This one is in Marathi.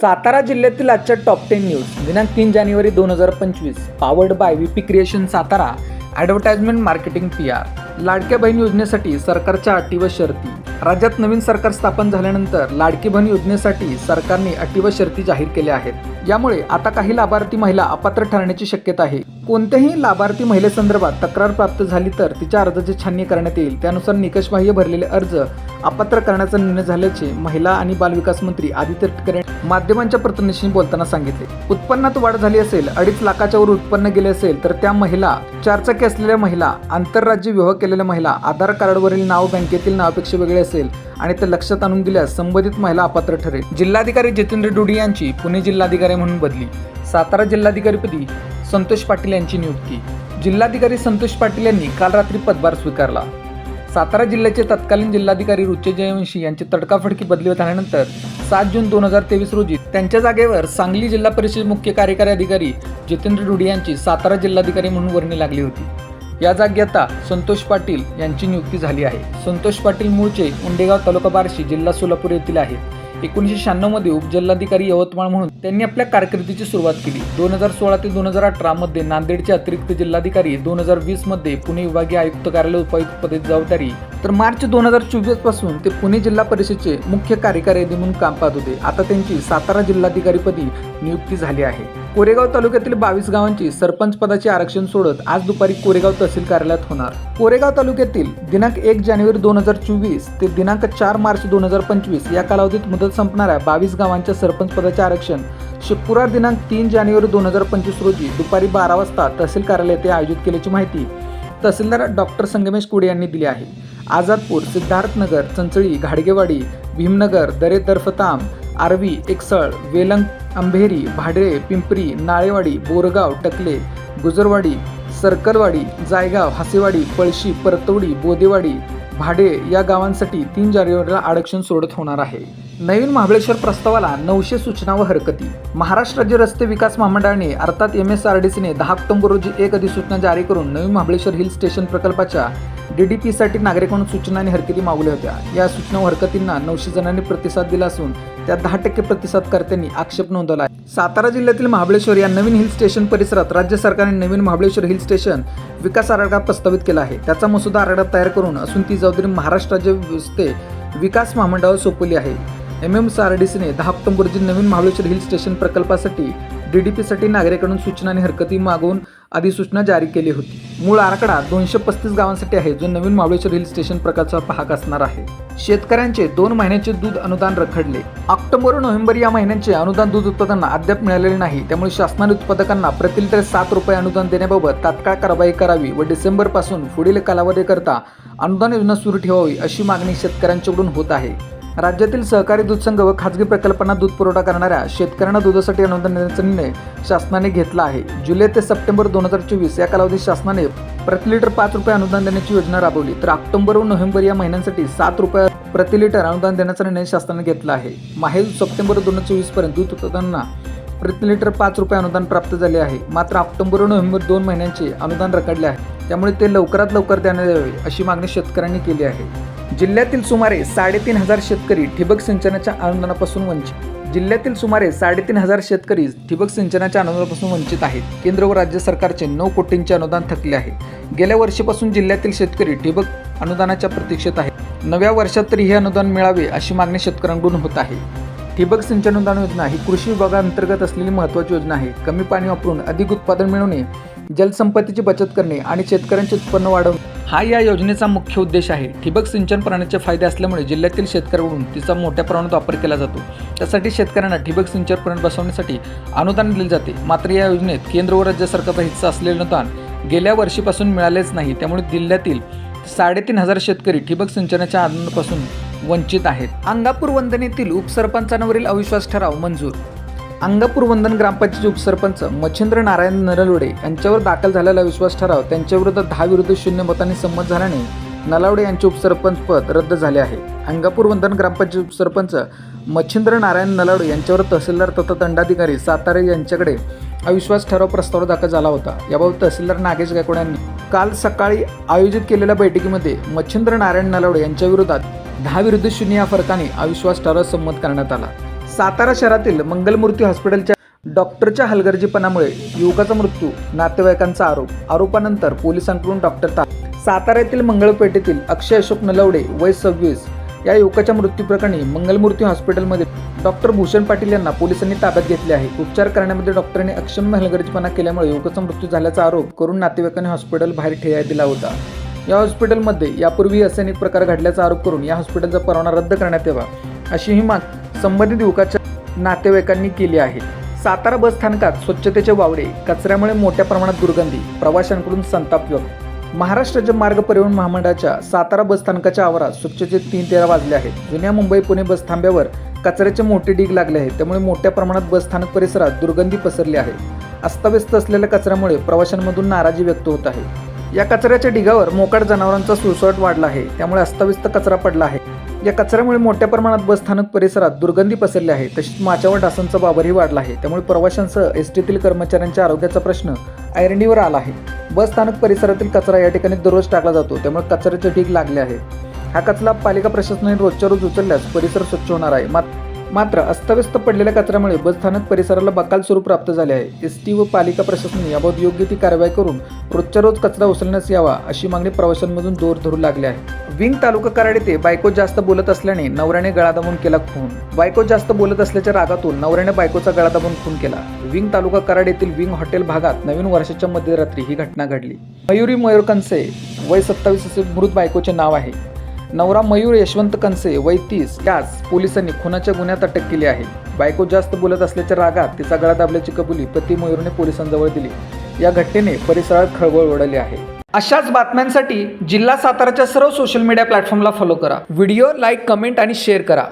सातारा जिल्ह्यातील आजच्या टॉप टेन न्यूज दिनांक तीन जानेवारी दोन हजार पंचवीस. Powered by V P creation Satara. Advertisement marketing P R लाडक्या बहीण योजनेसाठी सरकारच्या अटी व शर्ती. राज्यात नवीन सरकार स्थापन झाल्यानंतर लाडकी बहीण योजनेसाठी सरकारने अटी व शर्ती जाहीर केल्या आहेत. यामुळे आता काही लाभार्थी महिला अपात्र ठरण्याची शक्यता आहे. कोणत्याही लाभार्थी महिलेसंदर्भात तक्रार प्राप्त झाली तर तिच्या अर्जाची छाननी करण्यात येईल. त्यानुसार निकषबाह्य भरलेले अर्ज अपात्र करण्याचा निर्णय झाल्याचे महिला आणि बालविकास मंत्री आदित्य ठाकरे माध्यमांच्या प्रतिनिधीशी बोलताना सांगितले. उत्पन्नात वाढ झाली असेल अडीच लाखाच्या वर उत्पन्न गेले असेल तर त्या महिला चारचाकी असलेल्या महिला आंतरराज्य विवाह केलेल्या महिला आधार कार्डवरील नाव बँकेतील नावापेक्षा वेगळे असेल आणि ते लक्षात आणून दिल्यास संबंधित महिला अपात्र ठरेल. जिल्हाधिकारी जितेंद्र डुडी यांची पुणे जिल्हाधिकारी म्हणून बदली. सातारा जिल्हाधिकारीपदी संतोष पाटील यांची नियुक्ती. जिल्हाधिकारी संतोष पाटील यांनी काल रात्री पदभार स्वीकारला. सातारा जिल्ह्याचे तत्कालीन जिल्हाधिकारी रुचे जयवंशी यांची तडकाफडकी बदली झाल्यानंतर सात जून दोन हजार तेवीस रोजी त्यांच्या जागेवर सांगली जिल्हा परिषद मुख्य कार्यकारी अधिकारी जितेंद्र डुडी यांची सातारा जिल्हाधिकारी म्हणून वर्णी लागली होती. या जागी आता संतोष पाटील यांची नियुक्ती झाली आहे. संतोष पाटील मूळचे उंडेगाव तालुका बार्शी जिल्हा सोलापूर येथील आहेत. एकोणीसशे शहाण्णवमध्ये उपजिल्हाधिकारी यवतमाळ म्हणून त्यांनी आपल्या कारकिर्दीची सुरुवात केली. दोन हजार सोळा ते दोन हजार अठरामध्ये नांदेडचे अतिरिक्त जिल्हाधिकारी दोन हजार वीसमध्ये पुणे विभागीय आयुक्त कार्यालय उपायुक्त पदे जबाबदारी. तर मार्च दोन हजार चोवीसपासून ते पुणे जिल्हा परिषदेचे मुख्य कार्यकारी अधिकारी म्हणून काम पाहत होते. आता त्यांची सातारा जिल्हाधिकारीपदी नियुक्ती झाली आहे. कोरेगाव तालुक्यातील बावीस गावांची सरपंच पदाचे आरक्षण सोडत आज दुपारी कोरेगाव तहसील कार्यालयात होणार. कोरेगाव तालुक्यातील दिनांक एक जानेवारी दोन हजार चोवीस ते दिनांक चार मार्च दोन हजार पंचवीस या कालावधीत मुदत संपणाऱ्या बावीस गावांच्या सरपंच पदाचे आरक्षण. शुक्रवार दिनांक तीन जानेवारी दोन हजार पंचवीस रोजी दुपारी बारा वाजता तहसील कार्यालय येथे आयोजित केल्याची माहिती तहसीलदार डॉक्टर संगमेश कुडे यांनी दिली आहे. आझादपूर सिद्धार्थनगर चंचळी घाडगेवाडी भीमनगर दरे दर्फताम आरवी एकसळ वेलंग अंभेरी भाडळे पिंपरी नाळेवाडी बोरगाव टकले गुजरवाडी सर्कलवाडी जायगाव हासेवाडी पळशी परतवडी बोदेवाडी भाडे या गावांसाठी तीन जानेवारीला आरक्षण सोडत होणार आहे. नवीन महाबळेश्वर प्रस्तावाला नऊशे सूचना व हरकती. महाराष्ट्र राज्य रस्ते विकास महामंडळाने अर्थात एम एस आर डी सीने दहा ऑक्टोबर रोजी एक अधिसूचना जारी करून नवीन महाबळेश्वर हिल स्टेशन प्रकल्पाच्या डी डी डीडीपीसाठी नागरिकांना सूचना आणि हरकती मागवल्या होत्या. या सूचना व हरकतींना नऊशे जणांनी प्रतिसाद दिला असून त्यात दहा टक्के प्रतिसादकर्त्यांनी आक्षेप नोंदवला आहे. सातारा जिल्ह्यातील महाबळेश्वर या नवीन हिल स्टेशन परिसरात राज्य सरकारने नवीन महाबळेश्वर हिल स्टेशन विकास आराखडा प्रस्तावित केला आहे. त्याचा मसुदा आराखडा तयार करून असून ती जबाबदारी महाराष्ट्र राज्य व्यवस्थे विकास महामंडळावर सोपवली आहे. एम एम आर डी सीने दहा ऑक्टोबर रोजी नवीन महाबळेश्वर हिल स्टेशन प्रकल्पासाठी डी डी पीसाठी नागरिकांकडून सूचना आणि हरकती मागवून अधिसूचना जारी केली होती. मूळ आराखडा दोनशे पस्तीस गावांसाठी आहे जो नवीन महाबळेश्वर हिल स्टेशन प्रकल्पाचा भाग असणार आहे. शेतकऱ्यांचे दोन महिन्याचे दूध अनुदान रखडले. ऑक्टोबर नोव्हेंबर या महिन्यांचे अनुदान दूध उत्पादनांना अद्याप मिळालेले नाही. त्यामुळे शासनाने उत्पादकांना प्रति लिटर सात रुपये अनुदान देण्याबाबत तात्काळ कारवाई करावी व डिसेंबरपासून पुढील कालावधीकरता अनुदान योजना सुरू ठेवावी अशी मागणी शेतकऱ्यांच्याकडून होत आहे. राज्यातील सहकारी दूध संघ व खाजगी प्रकल्पांना दूध पुरवठा करणाऱ्या शेतकऱ्यांना दुधासाठी अनुदान देण्याचा निर्णय शासनाने घेतला आहे. जुलै ते सप्टेंबर दोन हजार चोवीस या कालावधीत शासनाने प्रति लिटर पाच रुपये अनुदान देण्याची योजना राबवली. तर ऑक्टोबर व नोव्हेंबर या महिन्यांसाठी सात रुपये प्रति लिटर अनुदान देण्याचा निर्णय शासनाने घेतला आहे. माहेर सप्टेंबर दोन हजार चोवीसपर्यंत दूध उत्पादनांना प्रति लिटर पाच रुपये अनुदान प्राप्त झाले आहे. मात्र ऑक्टोबर व नोव्हेंबर दोन महिन्यांचे अनुदान रखडले आहे. त्यामुळे ते लवकरात लवकर देण्यात यावे अशी मागणी शेतकऱ्यांनी केली आहे. जिल्ह्यातील सुमारे साडेतीन हजार शेतकरी ठिबक सिंचनाच्या अनुदानापासून वंचित. जिल्ह्यातील सुमारे साडेतीन हजार शेतकरी ठिबक सिंचनाच्या अनुदानापासून वंचित आहेत. केंद्र व राज्य सरकारचे नऊ कोटींचे अनुदान थकले आहे. गेल्या वर्षीपासून जिल्ह्यातील शेतकरी ठिबक अनुदानाच्या प्रतीक्षेत आहेत. नव्या वर्षात तरी हे अनुदान मिळावे अशी मागणी शेतकऱ्यांकडून होत आहे. ठिबक सिंचन अनुदान योजना ही कृषी विभागाअंतर्गत असलेली महत्त्वाची योजना आहे. कमी पाणी वापरून अधिक उत्पादन मिळवणे जलसंपत्तीची बचत करणे आणि शेतकऱ्यांचे उत्पन्न वाढवणे. हा या योजनेचा मुख्य उद्देश आहे. ठिबक सिंचन प्रणालीचे फायदे असल्यामुळे जिल्ह्यातील शेतकऱ्यांकडून तिचा मोठ्या प्रमाणात वापर केला जातो. त्यासाठी शेतकऱ्यांना ठिबक सिंचन प्रणाली बसवण्यासाठी अनुदान दिले जाते. मात्र या योजनेत केंद्र व राज्य सरकारचा हिस्सा असलेले अनुदान गेल्या वर्षीपासून मिळालेच नाही. त्यामुळे जिल्ह्यातील साडेतीन हजार शेतकरी ठिबक सिंचनाच्या अनुदानापासून वंचित आहेत. अंगापूर वंदनेतील उपसरपंचांवरील अविश्वास ठराव मंजूर अंगापूर वंदन ग्रामपंचायतचे उपसरपंच मच्छिंद्र नारायण नरलोडे यांच्यावर दाखल झालेला विश्वास ठराव त्यांच्याविरुद्ध दहा विरुद्ध शून्य मतांनी संमत झाल्याने नलावडे यांचे उपसरपंच पद रद्द झाले आहे. अंगापूर वंदन ग्रामपंचायत उपसरपंच मच्छिंद्र नारायण नलावडे यांच्यावर तहसीलदार तथा दंडाधिकारी सातारे यांच्याकडे अविश्वास ठराव प्रस्ताव दाखल झाला होता. याबाबत तहसीलदार नागेश गायकवाड यांनी काल सकाळी आयोजित केलेल्या बैठकीमध्ये मच्छिंद्र नारायण नलावडे यांच्या विरोधात दहा विरुद्ध शून्य या फरकाने अविश्वास ठराव संमत करण्यात आला. सातारा शहरातील मंगलमूर्ती हॉस्पिटलच्या डॉक्टरच्या हलगर्जीपणामुळे युवकाचा मृत्यू नातेवाईकांचा आरोप आरोपानंतर पोलिसांकडून डॉक्टर ता सातारा येथील मंगळपेठेतील अक्षय अशोक नलवडे वय सव्वीस या युवकाच्या मृत्यूप्रकरणी मंगलमूर्ती हॉस्पिटलमध्ये डॉक्टर भूषण पाटील यांना पोलिसांनी ताब्यात घेतले आहे. उपचार करण्यामध्ये डॉक्टरांनी अक्षम्य हलगर्जीपणा केल्यामुळे युवकाचा मृत्यू झाल्याचा आरोप करून नातेवाईकांनी हॉस्पिटल बाहेर ठेया दिला होता. या हॉस्पिटलमध्ये यापूर्वी असे अनेक प्रकार घडल्याचा आरोप करून या हॉस्पिटलचा परवाना रद्द करण्यात यावा अशी ही माग संबंधित युवकाच्या नातेवाईकांनी केली आहे. सातारा बस स्थानकात स्वच्छतेचे वावडे कचऱ्यामुळे मोठ्या प्रमाणात दुर्गंधी प्रवाशांकडून संताप व्यक्त. महाराष्ट्र राज्य मार्ग परिवहन महामंडळाच्या सातारा बस स्थानकाच्या आवारात स्वच्छतेचे तीन तेरा वाजले आहेत. जुन्या मुंबई पुणे बस थांब्यावर कचऱ्याचे मोठे ढीग लागले आहेत. त्यामुळे मोठ्या प्रमाणात बस स्थानक परिसरात दुर्गंधी पसरली आहे. अस्ताव्यस्त असलेल्या कचऱ्यामुळे प्रवाशांमधून नाराजी व्यक्त होत आहे. या कचऱ्याच्या ढिगावर मोकाट जनावरांचा सुळसुळाट वाढला आहे. त्यामुळे अस्ताव्यस्त कचरा पडला आहे. या कचऱ्यामुळे मोठ्या प्रमाणात बस स्थानक परिसरात दुर्गंधी पसरली आहे. तसेच माच्यावर डासांचा बाबरही वाढला आहे. त्यामुळे प्रवाशांसह एस टीतील कर्मचाऱ्यांच्या आरोग्याचा प्रश्न ऐरणीवर आला आहे. बस स्थानक परिसरातील कचरा या ठिकाणी दररोज टाकला जातो. त्यामुळे कचऱ्याचे ढीग लागले आहे. हा कचरा पालिका प्रशासनाने रोजच्या रोज उचलल्यास परिसर स्वच्छ होणार आहे. मात- मात्र अस्तव्यस्त पडलेल्या कचऱ्यामुळे बसस्थानक परिसराला बकाल स्वरूप प्राप्त झाले आहे. एस टी व पालिका प्रशासनाने याबाबत योग्य ती कारवाई करून रोजच्या रोज कचरा उचलण्यास यावा अशी मागणी प्रवाशांमधून जोर धरू लागली आहे. विंग तालुका कराड येथे बायको जास्त बोलत असल्याने नवऱ्याने गळा दाबून केला खून. बायको जास्त बोलत असल्याच्या रागातून नवऱ्याने बायकोचा गळा दाबून खून केला. विंग तालुका कराड येथील विंग हॉटेल भागात नवीन वर्षाच्या मध्यरात्री ही घटना घडली. मयुरी मयूर कंसे वय सत्तावीस असे मृत बायकोचे नाव आहे. नवरा मयूर यशवंत कनसे वय तीस यास पोलिसांनी खुनाच्या गुन्ह्यात अटक केली आहे. बायको जास्त बोलत असल्याच्या रागात तिचा गळा दाबल्याची कबुली पती मयूरने पोलिसांजवळ दिली. या घटनेने परिसरात खळबळ उडाली आहे. अशाच बातम्यांसाठी जिल्हा साताराच्या सर्व सोशल मीडिया प्लॅटफॉर्मला फॉलो करा. व्हिडिओ लाईक कमेंट आणि शेअर करा.